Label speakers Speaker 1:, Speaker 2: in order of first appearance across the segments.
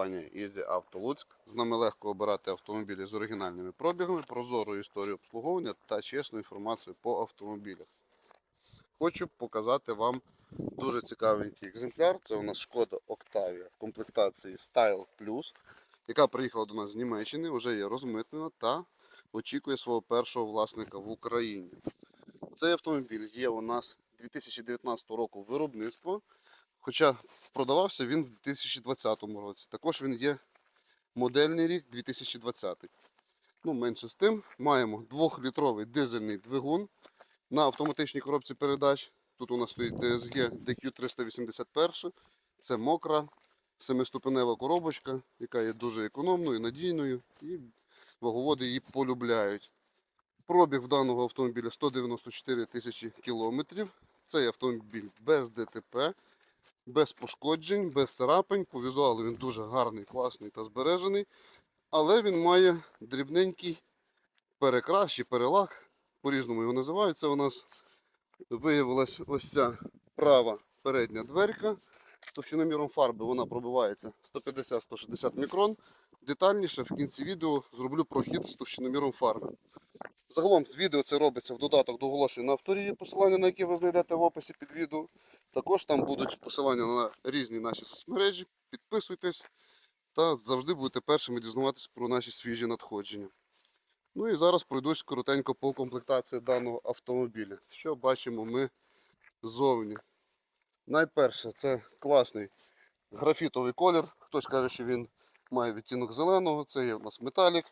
Speaker 1: Компанія Easy Auto Луцьк. З нами легко обирати автомобілі з оригінальними пробігами, прозорою історією обслуговування та чесну інформацію по автомобілях. Хочу показати вам дуже цікавенький екземпляр. Це у нас шкода Octavia в комплектації Style Plus, яка приїхала до нас з Німеччини, вже є розмитнена та очікує свого першого власника в Україні. Цей автомобіль є у нас 2019 року виробництва. Хоча продавався він в 2020 році. Також він є модельний рік 2020. Ну, менше з тим, маємо 2-літровий дизельний двигун на автоматичній коробці передач. Тут у нас стоїть DSG DQ381. Це мокра семиступенева коробочка, яка є дуже економною, надійною і ваговоди її полюбляють. Пробіг даного автомобіля 194 тисячі кілометрів. Цей автомобіль без ДТП без пошкоджень, без царапень. По візуалу він дуже гарний, класний та збережений. Але він має дрібненький перекрас чи перелак, по-різному його називають. Це у нас виявилась ось ця права передня дверка. Товщиноміром фарби вона пробивається 150-160 мікрон. Детальніше в кінці відео зроблю прохід з товщиноміром фарби. Загалом відео це робиться в додаток до оголошень на авторії, посилання на які ви знайдете в описі під відео. Також там будуть посилання на різні наші соцмережі. Підписуйтесь та завжди будете першими дізнаватися про наші свіжі надходження. Ну і зараз пройдусь коротенько по комплектації даного автомобіля. Що бачимо ми ззовні. Найперше, це класний графітовий колір. Хтось каже, що він має відтінок зеленого. Це є у нас металік.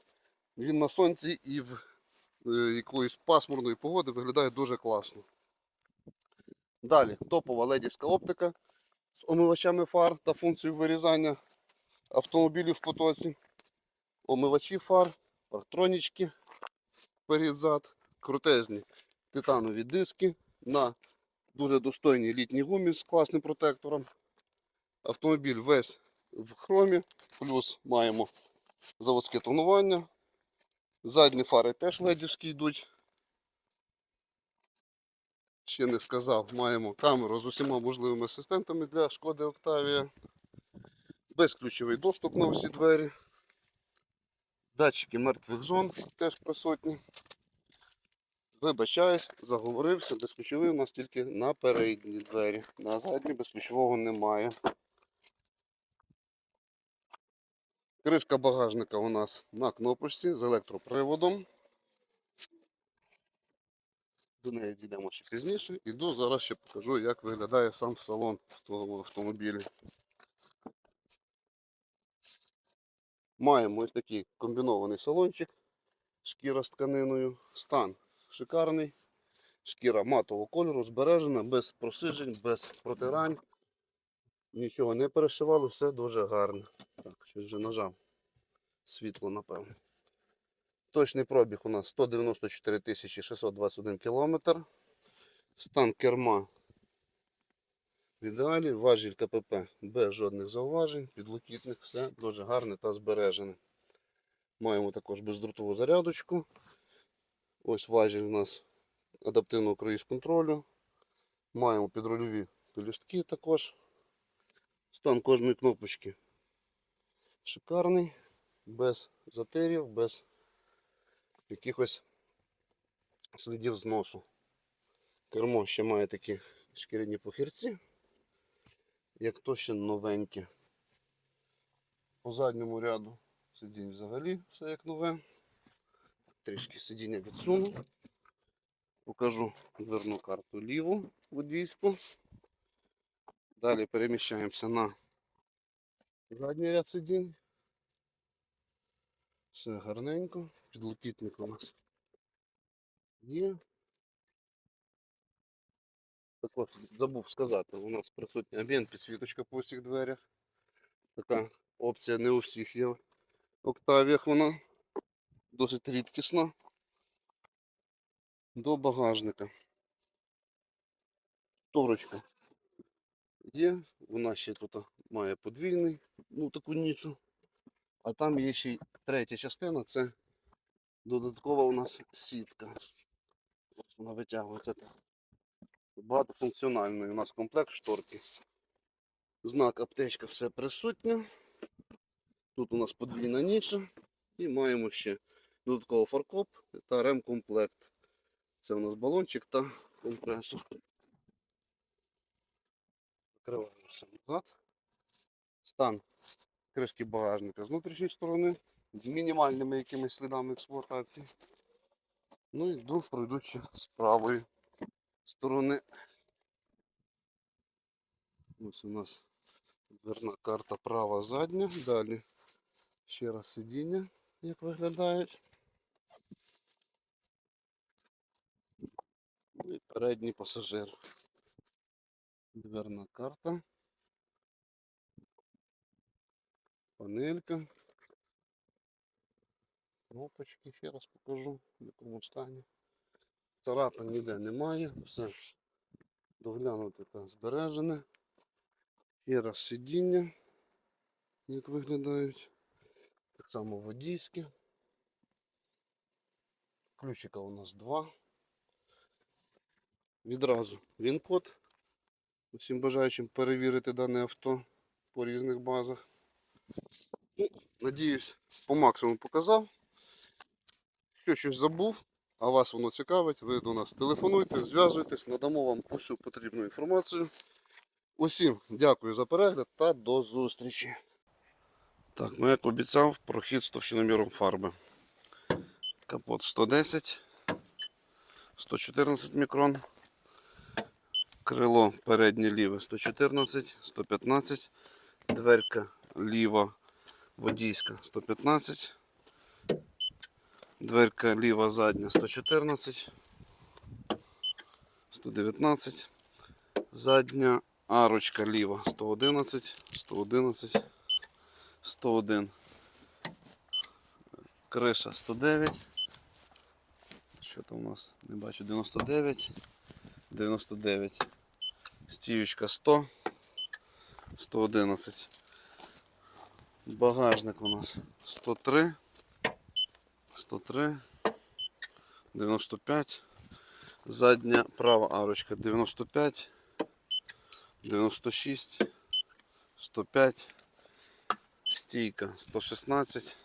Speaker 1: Він на сонці і в якоїсь пасмурної погоди виглядає дуже класно. Далі топова ледівська оптика з омивачами фар та функцією вирізання автомобілів в потоці. Омивачі фар, партронічки перед-зад, крутезні титанові диски на дуже достойній літній гумі з класним протектором. Автомобіль весь в хромі, плюс маємо заводське тонування. Задні фари теж ледівські йдуть. Ще не сказав, маємо камеру з усіма можливими асистентами для шкоди Octavia. Безключовий доступ на усі двері. Датчики мертвих зон теж присутні. Вибачаюсь, заговорився, безключовий у нас тільки на передні двері. На задні безключового немає. Кришка багажника у нас на кнопочці з електроприводом. До неї дійдемо ще пізніше. Іду зараз ще покажу, як виглядає сам салон в тому автомобілі. Маємо ось такий комбінований салончик, шкіра з тканиною, стан шикарний, шкіра матового кольору, збережена, без просиджень, без протирань. Нічого не перешивало, все дуже гарно. Так, щось вже нажав. Світло, напевно. Точний пробіг у нас 194 621 кілометр. Стан керма в ідеалі, важіль КПП без жодних зауважень, підлокітник, все дуже гарне та збережене. Маємо також бездротову зарядочку. Ось важіль у нас адаптивного круїз контролю. Маємо підрульові пелюстки також. Стан кожної кнопочки шикарний, без затерів, без якихось слідів зносу. Кермо ще має такі шкіряні похирці, як то ще новеньке. По задньому ряду сидінь взагалі все як нове. Трішки сидіння відсуну. Покажу дверну карту ліву водійську. Далі переміщаємося на задній ряд сидінь. Все гарненько. Підлокітник у нас є. Також забув сказати, у нас присутня амбієнт підсвіточка по всіх дверях. Така опція не у всіх є. В Октавіях вона досить рідкісна. До багажника. Торочка є, вона ще тут має подвійний, ну таку нічу. А там є ще й третя частина, це додаткова у нас сітка. Вона витягується так. Багатофункціональний у нас комплект шторки. Знак аптечка все присутня. Тут у нас подвійна ніша. І маємо ще додатково фаркоп та ремкомплект. Це у нас балончик та компресор. Закриваємо все назад. Стан кришки багажника з внутрішньої сторони з мінімальними якимись слідами експлуатації. Ну і йду, пройду ще з правої сторони. Ось у нас дверна карта права задня. Далі ще раз сидіння, як виглядають. Ну і передній пасажир. Дверна карта. Панелька. Кнопочки ще раз покажу, в якому стані. Царапин ніде немає, все доглянуте та збережене. Ще раз сидіння, як виглядають. Так само водійське. Ключика у нас два. Відразу він-код. Усім бажаючим перевірити дане авто по різних базах. Ну, надіюсь, по максимуму показав. Якщо щось забув, а вас воно цікавить, ви до нас телефонуйте, зв'язуйтесь, надамо вам усю потрібну інформацію. Усім дякую за перегляд та до зустрічі. Так, ну як обіцяв, прохід з товщиноміром фарби. Капот 110, 114 мікрон. Крило переднє ліве 114, 115, дверка ліва водійська 115, дверка ліва задня 114, 119, задня арочка ліва 111, 111, 101, криша 109. Що там у нас? Не бачу 99, 99, стіючка 100, 111. Багажник у нас 103, 103, 95, задня права арочка 95, 96, 105, стійка 116,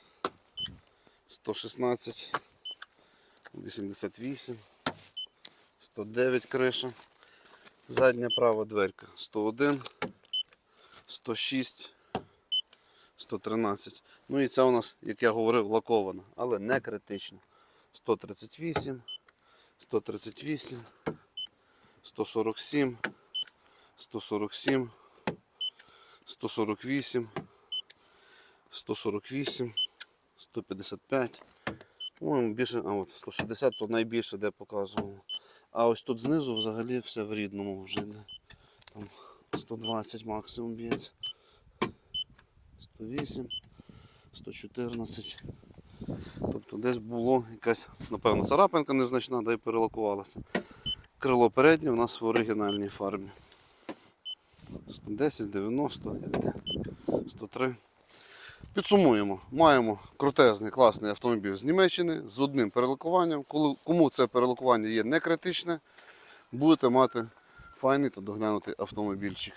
Speaker 1: 116, 88, 109 криша, задня права дверка 101, 106, 113. Ну і це у нас, як я говорив, лакована, але не критично. 138, 138, 147, 147, 148, 148, 155. По-моєму, більше, а от 160 то найбільше де показувало. А ось тут знизу взагалі все в рідному вже. Там 120 максимум б'ється. 108, 114. Тобто десь було якась, напевно, царапинка незначна, да й перелакувалася. Крило переднє у нас в оригінальній фарбі. 110, 90, 103. Підсумуємо, маємо крутезний класний автомобіль з Німеччини з одним перелакуванням. Коли- Кому це перелакування є не критичне, будете мати файний та доглянутий автомобільчик.